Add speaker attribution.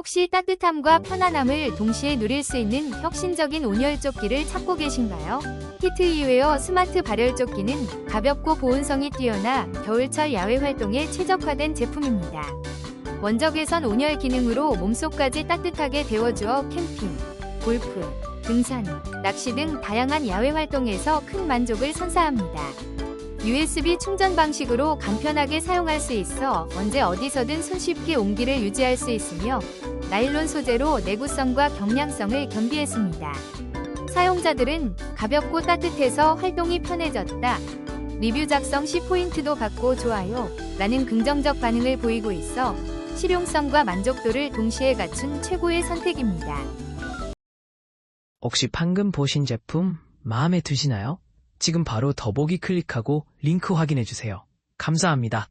Speaker 1: 혹시 따뜻함과 편안함을 동시에 누릴 수 있는 혁신적인 온열조끼를 찾고 계신가요? 히트 이웨어 스마트 발열조끼는 가볍고 보온성이 뛰어나 겨울철 야외 활동에 최적화된 제품입니다. 원적외선 온열 기능으로 몸속까지 따뜻하게 데워주어 캠핑, 골프, 등산, 낚시 등 다양한 야외 활동에서 큰 만족을 선사합니다. USB 충전 방식으로 간편하게 사용할 수 있어 언제 어디서든 손쉽게 온기를 유지할 수 있으며 나일론 소재로 내구성과 경량성을 겸비했습니다. 사용자들은 가볍고 따뜻해서 활동이 편해졌다. 리뷰 작성 시 포인트도 받고 좋아요. 라는 긍정적 반응을 보이고 있어 실용성과 만족도를 동시에 갖춘 최고의 선택입니다.
Speaker 2: 혹시 방금 보신 제품 마음에 드시나요? 지금 바로 더보기 클릭하고 링크 확인해 주세요. 감사합니다.